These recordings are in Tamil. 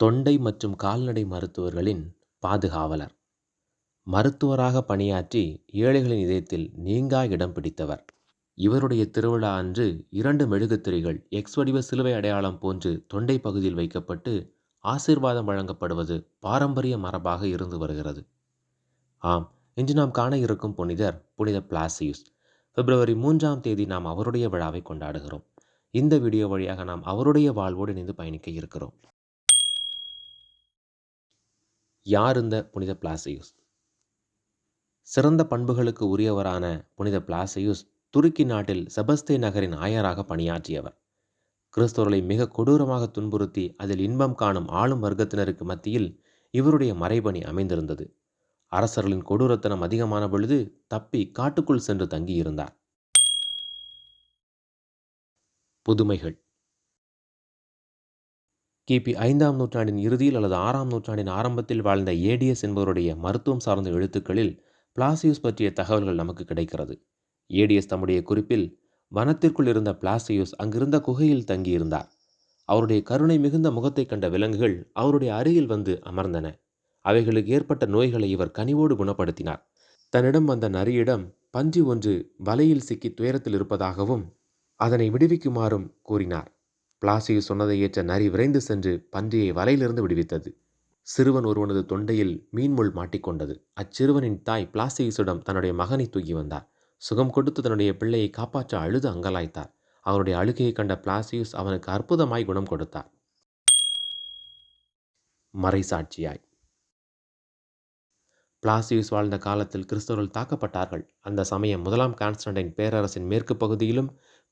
தொண்டை மற்றும் கால்நடை மருத்துவர்களின் பாதுகாவலர். மருத்துவராக பணியாற்றி ஏழைகளின் இதயத்தில் நீங்கா இடம் பிடித்தவர். இவருடைய திருவிழா அன்று இரண்டு மெழுகுத்திரைகள் எக்ஸ் வடிவ சிலுவை அடையாளம் போன்று தொண்டை பகுதியில் வைக்கப்பட்டு ஆசீர்வாதம் வழங்கப்படுவது பாரம்பரிய மரபாக இருந்து வருகிறது. ஆம் இன்று நாம் காண இருக்கும் புனிதர் புனித பிளாசியுஸ். பிப்ரவரி மூன்றாம் தேதி நாம் அவருடைய விழாவை கொண்டாடுகிறோம். இந்த வீடியோ வழியாக நாம் அவருடைய வாழ்வோடு இணைந்து பயணிக்க இருக்கிறோம். யார் இந்த புனித பிளாசியுஸ்? சிறந்த பண்புகளுக்கு உரியவரான புனித பிளாசியுஸ் துருக்கி நாட்டில் செபஸ்தே நகரின் ஆயராக பணியாற்றியவர். கிறிஸ்தவர்களை மிக கொடூரமாக துன்புறுத்தி அதில் இன்பம் காணும் ஆளும் வர்க்கத்தினருக்கு மத்தியில் இவருடைய மறைபணி அமைந்திருந்தது. அரசர்களின் கொடூரத்தனம் அதிகமான பொழுது தப்பி காட்டுக்குள் சென்று தங்கியிருந்தார். புதுமைகள். கிபி ஐந்தாம் நூற்றாண்டின் இறுதியில் அல்லது ஆறாம் நூற்றாண்டின் ஆரம்பத்தில் வாழ்ந்த ஏடிஎஸ் என்பவருடைய மருத்துவம் சார்ந்த எழுத்துக்களில் பிளாசியூஸ் பற்றிய தகவல்கள் நமக்கு கிடைக்கிறது. ஏடிஎஸ் தம்முடைய குறிப்பில் வனத்திற்குள் இருந்த பிளாசியூஸ் அங்கிருந்த குகையில் தங்கியிருந்தார். அவருடைய கருணை மிகுந்த முகத்தை கண்ட விலங்குகள் அவருடைய அருகில் வந்து அமர்ந்தன. அவைகளுக்கு ஏற்பட்ட நோய்களை இவர் கனிவோடு குணப்படுத்தினார். தன்னிடம் வந்த நரியிடம் பஞ்சு ஒன்று வலையில் சிக்கி துயரத்தில் இருப்பதாகவும் அதனை விடுவிக்குமாறும் கூறினார். பிளாசியு சொன்னதை ஏற்ற நரி விரைந்து சென்று பன்றியை வலையிலிருந்து விடுவித்தது. சிறுவன் ஒருவனது தொண்டையில் மீன்முள் மாட்டிக்கொண்டது. அச்சிறுவனின் தாய் பிளாசியுஸிடம் தன்னுடைய மகனை தூக்கி வந்தார். சுகம் கொடுத்து தன்னுடைய பிள்ளையை காப்பாற்ற அழுது அங்கலாய்த்தார். அவருடைய அழுகையை கண்ட பிளாசியுஸ் அவனுக்கு அற்புதமாய் குணம் கொடுத்தார். மறைசாட்சியாய் பிளாசியுஸ் வாழ்ந்த காலத்தில் கிறிஸ்தவர்கள் தாக்கப்பட்டார்கள். அந்த சமயம் முதலாம் கான்ஸ்டன்டைன் பேரரசின் மேற்கு பகுதியிலும்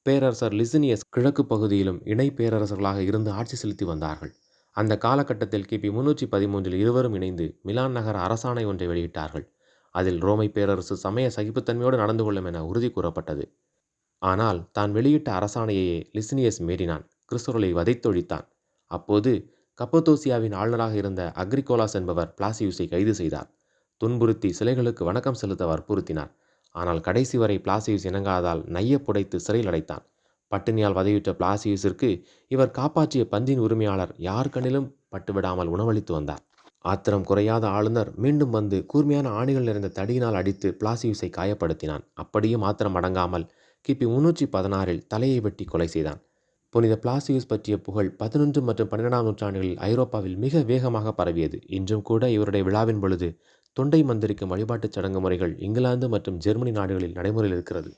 பேரரசர் லிசினியஸ் கிழக்கு பகுதியிலும் இணை பேரரசர்களாக இருந்து ஆட்சி செலுத்தி வந்தார்கள். அந்த காலகட்டத்தில் கிபி முன்னூற்றி பதிமூன்றில் இருவரும் இணைந்து மிலான் நகர அரசாணை ஒன்றை வெளியிட்டார்கள். அதில் ரோமை பேரரசு சமய சகிப்புத்தன்மையோடு நடந்து கொள்ளும் என உறுதி கூறப்பட்டது. ஆனால் தான் வெளியிட்ட அரசாணையையே லிசினியஸ் மீறினான். கிறிஸ்தவர்களை வதைத்தொழித்தான். அப்போது கப்பத்தோசியாவின் ஆளுநராக இருந்த அக்ரிகோலாஸ் என்பவர் பிளாசியூஸை கைது செய்தார். துன்புறுத்தி சிலைகளுக்கு வணக்கம் செலுத்த வற்புறுத்தினார் ஆனால் கடைசி வரை பிளாசியூஸ் இணங்காதால் நைய புடைத்து சிறையில் அடைத்தான். பட்டினியால் வதையுற்ற பிளாசியூஸிற்கு இவர் காப்பாற்றிய பந்தின் உரிமையாளர் யார் கண்ணிலும் பட்டுவிடாமல் உணவளித்து வந்தார். ஆத்திரம் குறையாத ஆளுநர் மீண்டும் வந்து கூர்மையான ஆணிகள் நிறைந்த தடியினால் அடித்து பிளாசியூஸை காயப்படுத்தினான். அப்படியும் ஆத்திரம் அடங்காமல் கிபி முன்னூற்றி பதினாறில் தலையை வெட்டி கொலை செய்தான். புனித பிளாசியூஸ் பற்றிய புகழ் பதினொன்று மற்றும் பன்னிரெண்டாம் நூற்றாண்டுகளில் ஐரோப்பாவில் மிக வேகமாக பரவியது. இன்றும் கூட இவருடைய விழாவின் பொழுது தொண்டை மந்திரிக்கும் வழிபாட்டுச் சடங்கு முறைகள் இங்கிலாந்து மற்றும் ஜெர்மனி நாடுகளில் நடைமுறையில் இருக்கிறது.